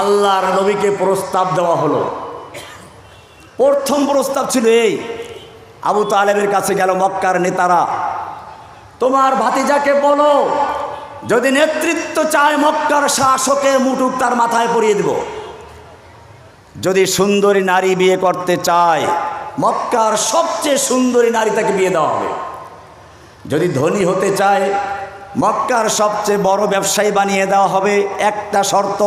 আল্লাহর নবীকে প্রস্তাব দেওয়া হলো। প্রথম প্রস্তাব ছিল এই, আবু তালেবের কাছে গেল মক্কার নেতারা, তোমার ভাতিজাকে বলো, যদি নেতৃত্ব চায় মক্কার শাসকের মুটুক তার মাথায় পরিয়ে দেব। যদি সুন্দরী নারী বিয়ে করতে চায়, মক্কার সবচেয়ে সুন্দরী নারী তাকে বিয়ে দেওয়া হবে। যদি ধনী হতে চায়, মক্কার সবচেয়ে বড় ব্যবসায়ী বানিয়ে দেওয়া হবে, একটা শর্ত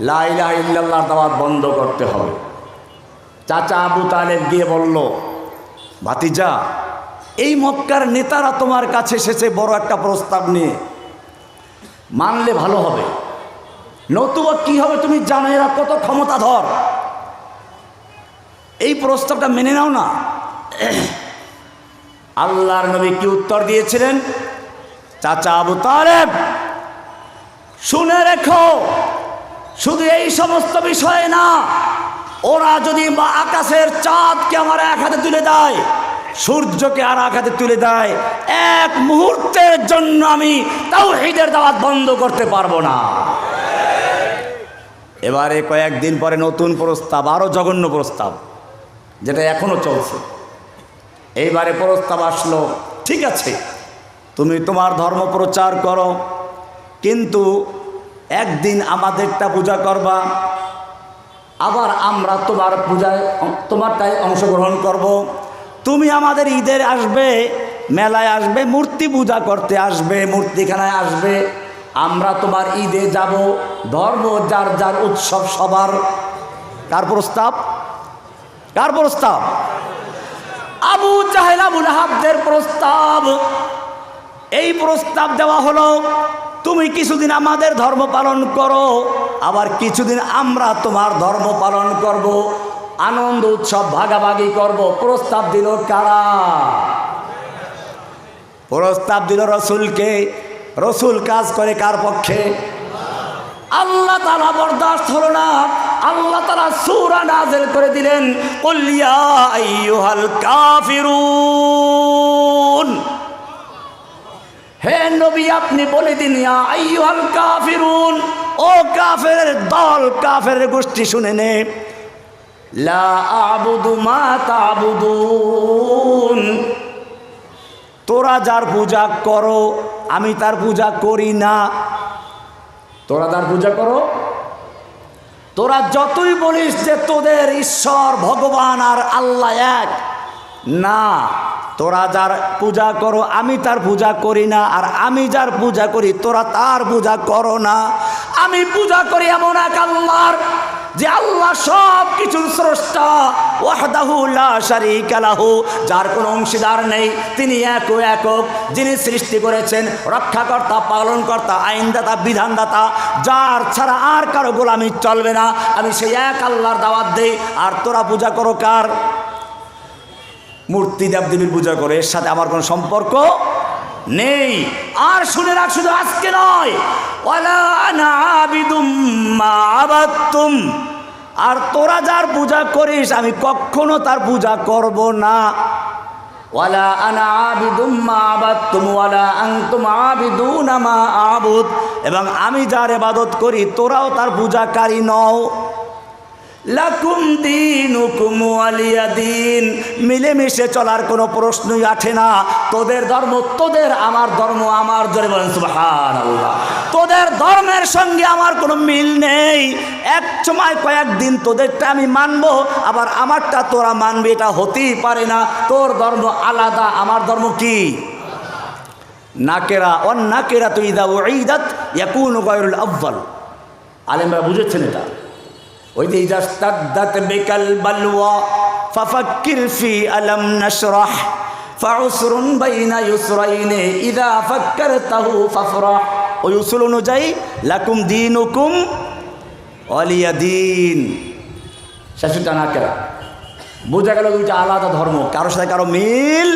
লাইলা ইল্লাল্লাহ দাওয়াত বন্ধ করতে হবে। চাচা আবু তালেব গিয়ে বলল, ভাতিজা, এই মক্কার নেতারা তোমার কাছে এসেছে বড় একটা প্রস্তাব নিয়ে। মানলে ভালো হবে। নতুবা কি হবে তুমি জানো, এরা কত ক্ষমতাধর। এই প্রস্তাবটা মেনে নাও না। আল্লাহর নবী কি উত্তর দিয়েছিলেন? চাচা আবু তালেব, শুনে রেখো শুধু এই সমস্ত বিষয়ে না, ওরা যদি আকাশের চাঁদকে আমার এক হাতে তুলে দেয়, সূর্যকে আর এক হাতে তুলে দেয়, এক মুহূর্তের জন্য আমি তাও হিদের দাওয়াত বন্ধ করতে পারব না। এবারে কয়েকদিন পরে নতুন প্রস্তাব আরও জঘন্য প্রস্তাব, যেটা এখনও চলছে। এইবারে প্রস্তাব আসলো, ঠিক আছে, তুমি তোমার ধর্ম প্রচার করো, কিন্তু একদিন আমাদেরটা পূজা করবা, আবার আমরা তোমার পূজায় তোমারটাই অংশগ্রহণ করব। তুমি আমাদের ঈদের আসবে, মেলায় আসবে, মূর্তি পূজা করতে আসবে, মূর্তিখানায় আসবে। আমরা তোমার ঈদে যাব, ধর্ম, যার যার উৎসব সবার। কার প্রস্তাব? কার প্রস্তাব? আবু জাহেল, আবুল হাবদের প্রস্তাব। এই প্রস্তাব দেওয়া হলো তুমি কিছুদিন আমাদের ধর্ম পালন করো, আবার কিছুদিন আমরা তোমার ধর্ম পালন করব। আনন্দ, উৎসব, ভাগাভাগি করব। প্রস্তাব দিল কারা? প্রস্তাব দিল রসুলকে। রসুল কাজ করে কার পক্ষে? আল্লাহ তারা বরদাস্ত হলো না। আল্লাহ তারা সুরা নাজেল করে দিলেন কল্লিয়া কাফিরুন। হে নবী, আপনি বলে দিন কাফিরুন। ও কাফের দল কাফের গোষ্ঠী, শুনে নে। লা আবুদু তোরা যার পূজা করো, আমি তার পূজা করি না। তোরা তার পূজা করো? তোরা যতই বলিস যে তোদের ঈশ্বর, ভগবান আর আল্লাহ এক। না। তোরা যার পূজা করো, আমি তার পূজা করি না। আর আমি যার পূজা করি, তোরা তার পূজা করো না। আমি পূজা করি এমন এক আল্লাহর, যে আল্লাহ সব কিছুর স্রষ্টা। ওয়াহদাহু লা শারীকা লাহু, যার কোনো অংশীদার নেই। তিনি এক একক, যিনি সৃষ্টি করেছেন, রক্ষাকর্তা, পালনকর্তা, আইনদাতা, বিধানদাতা। যার ছাড়া আর কারও গোলামি চলবে না। আমি সেই এক আল্লাহর দাওয়াত দেই। আর তোরা পূজা করো কার? মূর্তি দেবদেবীর পূজা করে, এর সাথে আমার কোনো সম্পর্ক নেই। আর শুনে রাখ, শুধু আজকে নয়। আর তোরা যার পূজা করিস, আমি কখনো তার পূজা করব না। আনা আবাদতুম এবং আমি যার ইবাদত করি, তোরাও তার পূজাকারী নও। লাকুম দিন ওয়ালিয়া দিন। মিলেমিশে চলার কোনো প্রশ্নই আঠে না। তোদের ধর্ম, তোদের আমার ধর্ম, আমার জোরে বলেন আল্লাহ তোদের ধর্মের সঙ্গে আমার কোনো মিল নেই। এক সময় কয়েকদিন তোদেরটা আমি মানব, আবার আমারটা তোরা মানবি, এটা হতেই পারে না। তোর ধর্ম আলাদা, আমার ধর্ম কি? নাকেরা অন নাকেরা তো ইদা ঈদাত ইয়াকুন গয়রুল আব্বাল আলেমরা বুঝেছেন এটা? ওই যে ইজা স্তাদ্দাত বিকাল বালওয়া, ফাফাক্কির ফি আলাম নাশরাহ, ফাউসরুন বাইনা ইউসরাইনে, ইদা ফাক্কারতাহু ফাফরাহ। ওই উসুল অনুযায়ী, লাকুম দিনুকুম অলিয়া দিন। শেষটা নাকেরা বোঝা গেল দুইটা আলাদা ধর্ম কারোর সাথে কারও মিল।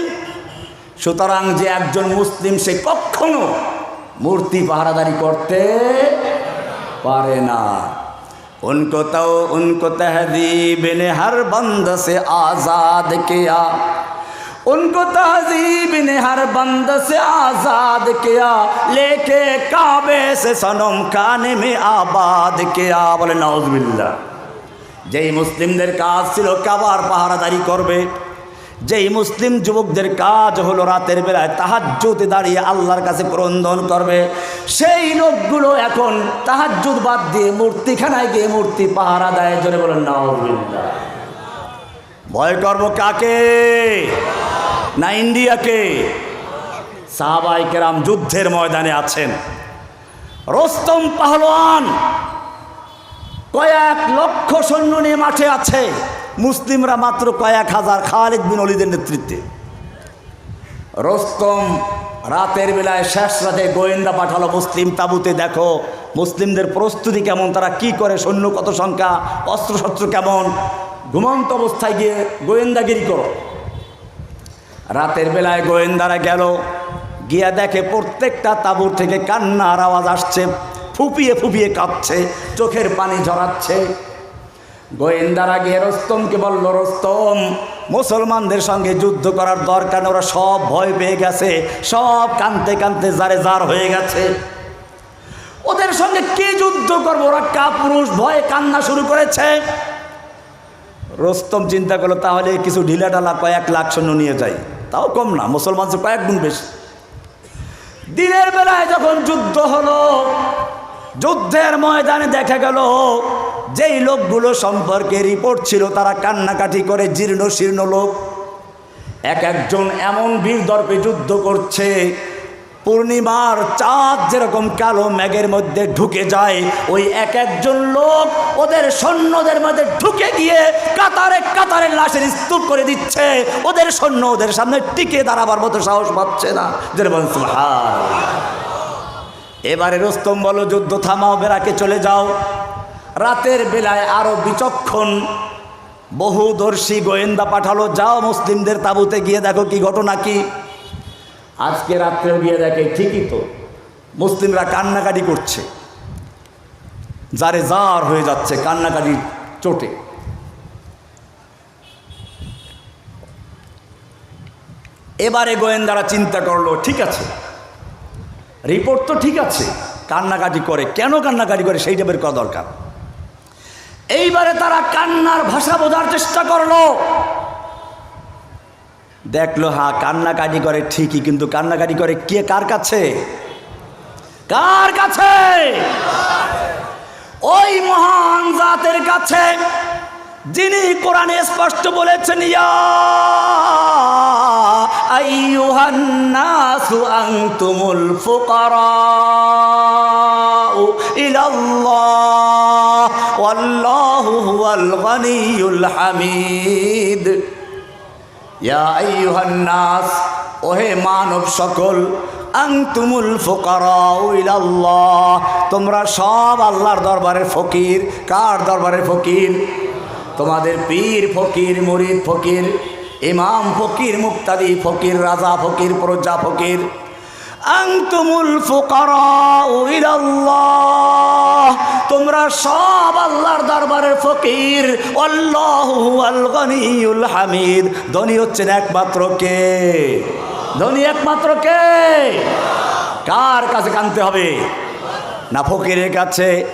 সুতরাং যে একজন মুসলিম সে কখনো মূর্তি পাহারাদারি করতে পারে না। उनको तो उनको तहदीब ने हर बंद से आज़ाद किया उनको तहजीब ने हर बंद से आजाद किया लेके काबे से सनम खाने में आबाद किया বলে নওয়াজবিল্লা যেই মুসলিমদের কাজ ছিল কাবার পাহারাদারি করবে যেই মুসলিম যুবকদের কাজ হলো রাতের বেলায় তাহাজ্জুদে দাঁড়িয়ে আল্লাহর কাছে ক্রন্দন করবে। সেই লোকগুলো এখন তাহাজ্জুদ বাদ দিয়ে মূর্তিখানায় গিয়ে মূর্তি পাহারা দেয়, জোরে বলেন নওয়াজবিল্লা ভয় করব কাকে? না ইন্ডিয়াকে? সাহাবাই কেরাম যুদ্ধের ময়দানে আছেন। রোস্তম পাহলোয়ান কয়েক লক্ষ সৈন্য নিয়ে মাঠে আছে। মুসলিমরা মাত্র কয়েক হাজার খালিদ বিন অলিদের নেতৃত্বে। রস্তম রাতের বেলায় শেষ রাতে গোয়েন্দা পাঠালো মুসলিম তাবুতে, দেখো, মুসলিমদের প্রস্তুতি কেমন? তারা কি করে? সৈন্য কত সংখ্যা? অস্ত্রশস্ত্র কেমন? ঘুমন্ত অবস্থায় গিয়ে গোয়েন্দাগিরি করো। রাতের বেলায় গোয়েন্দারা গেল, গিয়া দেখে প্রত্যেকটা তাঁবুর থেকে কান্নার আওয়াজ আসছে, ফুপিয়ে ফুপিয়ে কাঁপছে, চোখের পানি ঝরাচ্ছে। গোয়েন্দারা গিয়ে রস্তমকে বলল, রস্তম, মুসলমানদের সঙ্গে যুদ্ধ করার দরকার ওরা সব ভয় পেয়ে গেছে, সব কানতে কানতে জারে জার হয়ে গেছে। ওদের সঙ্গে কে যুদ্ধ করব? ওরা কাপুরুষ, ভয়ে কান্না শুরু করেছে। রস্তম চিন্তা করল, তাহলে কিছু ঢিলা ঢালা কয়েক লাখ সৈন্য নিয়ে যাই। তাও কম না, মুসলমান কয়েক গুণ বেশি। দিনের বেলায় যখন যুদ্ধ হলো, যুদ্ধের ময়দানে দেখা গেল যেই লোকগুলো সম্পর্কে রিপোর্ট ছিল, তারা কান্নাকাটি করে জীর্ণ শীর্ণ লোক। এক একজন এমন বীর দর্পে যুদ্ধ করছে, পূর্ণিমার চাঁদ যেরকম কালো ম্যাগের মধ্যে ঢুকে যায়, ওই এক একজন লোক ওদের সৈন্যদের মধ্যে ঢুকে গিয়ে কাতারে কাতারে লাশের স্তূপ করে দিচ্ছে। ওদের সৈন্য ওদের সামনে টিকে দাঁড়াবার মতো সাহস পাচ্ছে না। যেরকম। এবারে রোস্তম বলো, যুদ্ধ থামাও বেড়াকে চলে যাও। রাতের বেলায় আরও বিচক্ষণ। বহুদর্শী গোয়েন্দা পাঠালো, যাও মুসলিমদের তাবুতে গিয়ে দেখো কি ঘটনা কি। আজকে রাত্রেও গিয়ে দেখে, ঠিকই তো, মুসলিমরা কান্নাকাটি করছে। যারে জার হয়ে যাচ্ছে কান্নাকাটি চোটে। এবারে গোয়েন্দারা চিন্তা করল, ঠিক আছে, রিপোর্ট তো ঠিক আছে, কান্নাকাটি করে। কেন কান্নাকাটি করে? সেইটা বের করা দরকার। এইবারে তারা কান্নার ভাষা বোঝার চেষ্টা করল। দেখল হ্যাঁ কান্নাকাটি করে ঠিকই, কিন্তু কান্নাকাটি করে কে? কার কাছে? কার কাছে? ওই মহান জাতের কাছে, যিনি কোরআনে স্পষ্ট বলেছেন, ইয়া হামিদ। ওহে মানব সকল আংতুমুল ফুকারাউ ইলাল্লাহ। তোমরা সব আল্লাহর দরবারে ফকির। কার দরবারে ফকির? তোমাদের পীর ফকির, মুরিদ ফকির, ইমাম ফকির, মুক্তাদি ফকির, রাজা ফকির, প্রজা ফকির। আংতুমুল ইলাল্লাহ। তোমরা সব আল্লাহর দরবারের ফকির। হামিদ। ধনী হচ্ছেন একমাত্র কে? ধনী একমাত্র কে? কার কাছে কানতে হবে? না ফকিরের কাছে।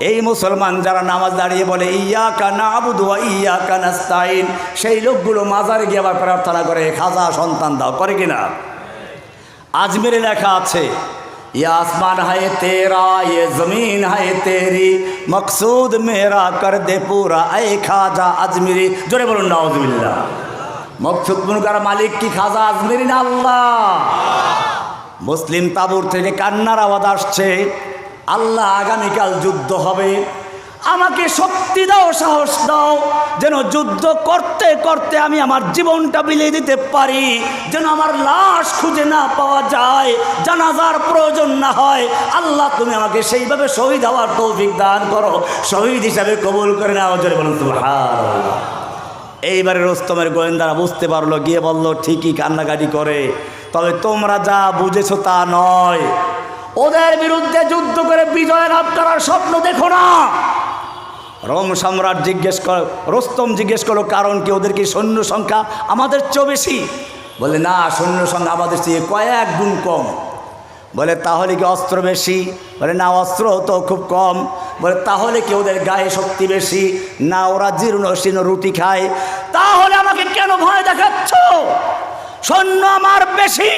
এই মুসলমান যারা নামাজ দাঁড়িয়ে বলে ইয়া কানা আবুদু ইয়া কানাস্তাইন সেই লোকগুলো মাজারে গিয়ে আবার প্রার্থনা করে, খাজা সন্তান দাও। করে কিনা? আজমেরে লেখা আছে ये आसमान है तेरा ये जमीन है तेरी मकसूद मेरा कर दे पूरा ऐ खाजा আজমিরি জোরে বলুন নাউজুবিল্লাহ মকসুদ মুনকার মালিক কি খাজা আজমিরি না আল্লাহ মুসলিম তাবুর থেকে কান্নার আওয়াজ আসছে আল্লাহ আগামীকাল যুদ্ধ হবে আমাকে শক্তি দাও, সাহস দাও, যেন যুদ্ধ করতে করতে আমি আমার জীবনটা বিলিয়ে দিতে পারি, যেন আমার লাশ খুঁজে না পাওয়া যায়, জানাজার প্রয়োজন না হয়। আল্লাহ, তুমি আমাকে সেইভাবে শহীদ হওয়ার তৌফিক দান করো। শহীদ হিসাবে কবুল করে নেওয়া জন্য বলুন, সুবহানাল্লাহ। এইবারে রোস্তমের গোয়েন্দারা বুঝতে পারল, গিয়ে বলল, ঠিকই কান্নাকাটি করে। তবে তোমরা যা বুঝেছ তা নয়। ওদের বিরুদ্ধে যুদ্ধ করে বিজয় লাভ করার স্বপ্ন দেখো না। রোম সম্রাট জিজ্ঞেস কর, রোস্তম জিজ্ঞেস করল, কারণ কি ওদের কি সৈন্য সংখ্যা আমাদের চেয়েও বেশি? বলে না সৈন্যের সংখ্যা আমাদের চেয়ে কয়েক গুণ কম। বলে, তাহলে কি অস্ত্র বেশি? বলে, না, অস্ত্র তো খুব কম। বলে, তাহলে কি ওদের গায়ে শক্তি বেশি? না, ওরা জীর্ণ শীর্ণ রুটি খায়। তাহলে আমাকে কেন ভয় দেখাচ্ছ? সৈন্য আমার বেশি,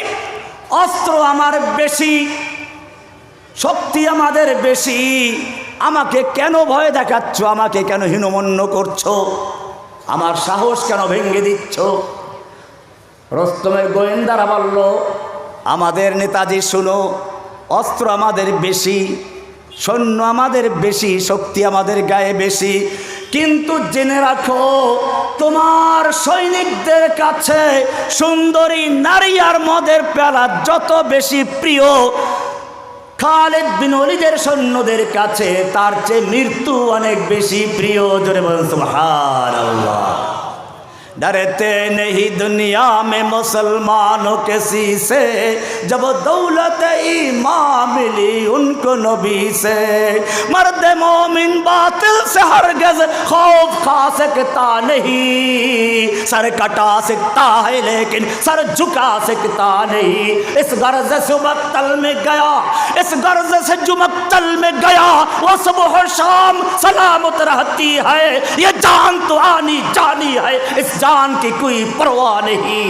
অস্ত্র আমার বেশি, শক্তি আমাদের বেশি। আমাকে কেন ভয় দেখাচ্ছ? আমাকে কেন হীনমন্য করছ? আমার সাহস কেন ভেঙে দিচ্ছ? রস্তমের গোয়েন্দারা বলল, আমাদের নেতাজি শুনো, অস্ত্র আমাদের বেশি, সৈন্য আমাদের বেশি, শক্তি আমাদের গায়ে বেশি। কিন্তু জেনে রাখো, তোমার সৈনিকদের কাছে সুন্দরী নারী আর মদের পেলা যত বেশি প্রিয় খালেদ বিন অলিদের সৈন্যদের কাছে তার চেয়ে মৃত্যু অনেক বেশি প্রিয় জোরে বলুন সুবহানাল্লাহ डरते नहीं दुनिया में मुसलमानों किसी से जब दौलत ईमान मिली उनको नबी से। मर्द मोमिन बातिल से हरगज खौफ खा सकता नहीं। सर कटा सकता है लेकिन सर झुका सकता नहीं। इस गर्ज से मक्तल में गया, इस गर्ज से जो मक्तल में गया, वो सुबह शाम सलामत रहती है। ये जान तो आनी जानी है, इस जान की कोई परवाह नहीं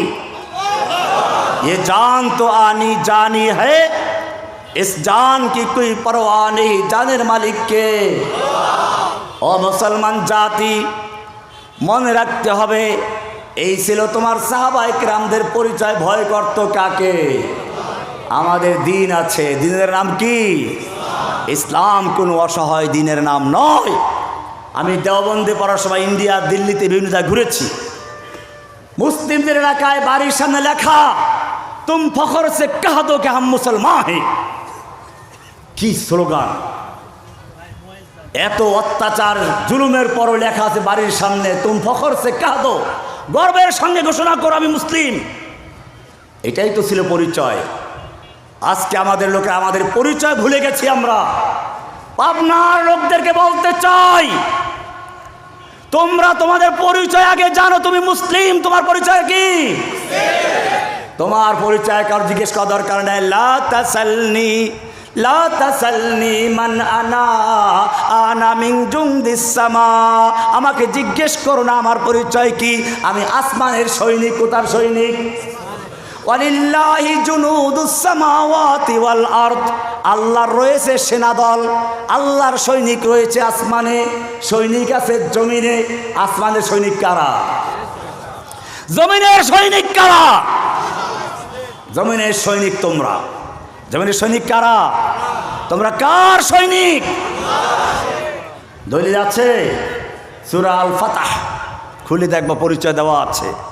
ये जान तो आनी जानी है इस जान की कोई परवाह नहीं জানের মালিক কে ও মুসলমান জাতি মনে রাখতে হবে এই ছিল তোমার সাহাবাই রামদের পরিচয় ভয় করত কাকে আমাদের দিন আছে দিনের নাম কি ইসলাম কোনো অসহায় দিনের নাম নয় আমি দেওবন্দে পড়ার সময় ইন্ডিয়া দিল্লিতে বিভিন্ন জায়গায় ঘুরেছি মুসলিমদের এলাকায় বাড়ির সামনে লেখা, তুম ফখর সে কহ দো কে হাম মুসলমান হে কি স্লোগান? এত অত্যাচার, জুলুমের পরও লেখা আছে বাড়ির সামনে, তুম ফখর সে কহ দো, গর্বের সঙ্গে ঘোষণা করো আমি মুসলিম। এটাই তো ছিল পরিচয়। আজকে আমাদের লোকে আমাদের পরিচয় ভুলে গেছি আমরা। পাবনার লোকদেরকে বলতে চাই তোমরা তোমাদের পরিচয় আগে জানো, তুমি মুসলিম, তোমার পরিচয় কি? তোমার পরিচয় কারও জিজ্ঞেস করা দরকার নেই। লা তাসালনি লা তাসালনি মান আনা আনা সামা। আমাকে জিজ্ঞেস করো না, আমার পরিচয় কি? আমি আসমানের সৈনিক, কোথার সৈনিক? আল্লাহর রয়েছে সেনাদল, আল্লাহর সৈনিক রয়েছে আসমানে, সৈনিক আছে জমিনে আসমানের সৈনিক কারা? জমিনের সৈনিক কারা? জমিনের সৈনিক তোমরা। জমিনের সৈনিক কারা? তোমরা কার সৈনিক? দলিল আছে, সুরা আল ফাতাহ খুলে দেখবা, পরিচয় দেওয়া আছে।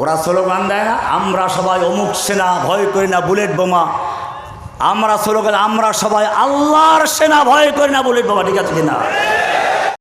ওরা স্লোগান দেয় না আমরা সবাই অমুক সেনা, ভয় করি না বুলেট বোমা। আমরা স্লোগান, আমরা সবাই আল্লাহর সেনা, ভয় করি না বুলেট বোমা। ঠিক আছে কিনা?